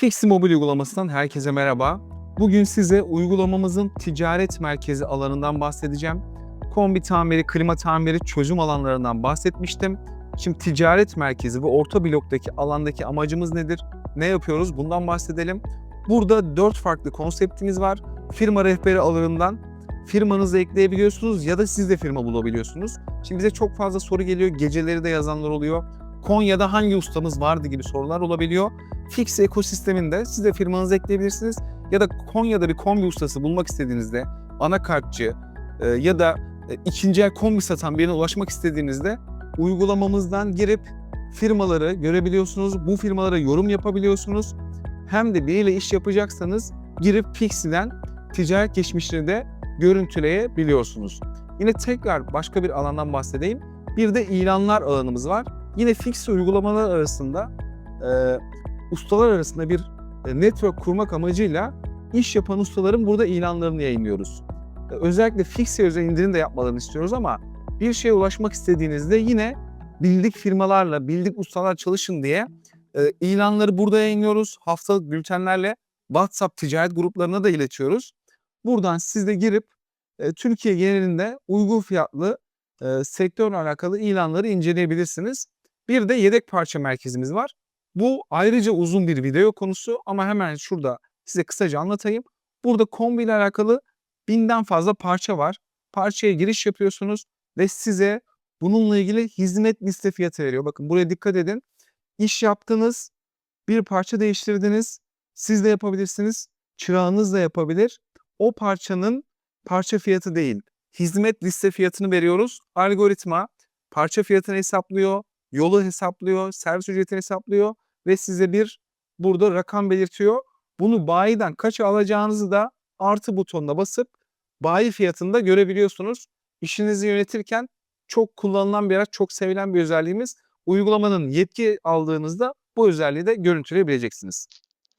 Fix Mobil uygulamasından herkese merhaba. Bugün size uygulamamızın ticaret merkezi alanından bahsedeceğim. Kombi tamiri, klima tamiri çözüm alanlarından bahsetmiştim. Şimdi ticaret merkezi ve orta bloktaki alandaki amacımız nedir? Ne yapıyoruz? Bundan bahsedelim. Burada 4 farklı konseptimiz var. Firma rehberi alanından firmanızı ekleyebiliyorsunuz ya da siz de firma bulabiliyorsunuz. Şimdi bize çok fazla soru geliyor. Geceleri de yazanlar oluyor. Konya'da hangi ustamız vardı gibi sorular olabiliyor. Fix ekosisteminde siz de firmanızı ekleyebilirsiniz. Ya da Konya'da bir kombi ustası bulmak istediğinizde anakartçı e, ya da e, ikinci el kombi satan birine ulaşmak istediğinizde uygulamamızdan girip firmaları görebiliyorsunuz. Bu firmalara yorum yapabiliyorsunuz. Hem de biriyle iş yapacaksanız girip Fix'den ticaret geçmişini de görüntüleyebiliyorsunuz. Yine tekrar başka bir alandan bahsedeyim. Bir de ilanlar alanımız var. Yine Fix uygulamalar arasında e, ustalar arasında bir e, network kurmak amacıyla iş yapan ustaların burada ilanlarını yayınlıyoruz. E, Özellikle Fix'e özel indirim de yapmalarını istiyoruz ama bir şeye ulaşmak istediğinizde yine bildik firmalarla, bildik ustalar çalışın diye e, ilanları burada yayınlıyoruz. Haftalık bültenlerle WhatsApp ticaret gruplarına da iletiyoruz. Buradan siz de girip Türkiye genelinde uygun fiyatlı sektörle alakalı ilanları inceleyebilirsiniz. Bir de yedek parça merkezimiz var. Bu ayrıca uzun bir video konusu ama hemen şurada size kısaca anlatayım. Burada kombi ile alakalı binden fazla parça var. Parçaya giriş yapıyorsunuz ve size bununla ilgili hizmet liste fiyatı veriyor. Bakın buraya dikkat edin. İş yaptınız, bir parça değiştirdiniz. Siz de yapabilirsiniz. Çırağınız da yapabilir. O parçanın parça fiyatı değil, hizmet liste fiyatını veriyoruz. Algoritma parça fiyatını hesaplıyor, yolu hesaplıyor, servis ücretini hesaplıyor ve size bir burada rakam belirtiyor. Bunu bayiden kaça alacağınızı da artı butonuna basıp bayi fiyatını da görebiliyorsunuz. İşinizi yönetirken çok kullanılan bir araç, çok sevilen bir özelliğimiz. Uygulamanın yetki aldığınızda bu özelliği de görüntüleyebileceksiniz.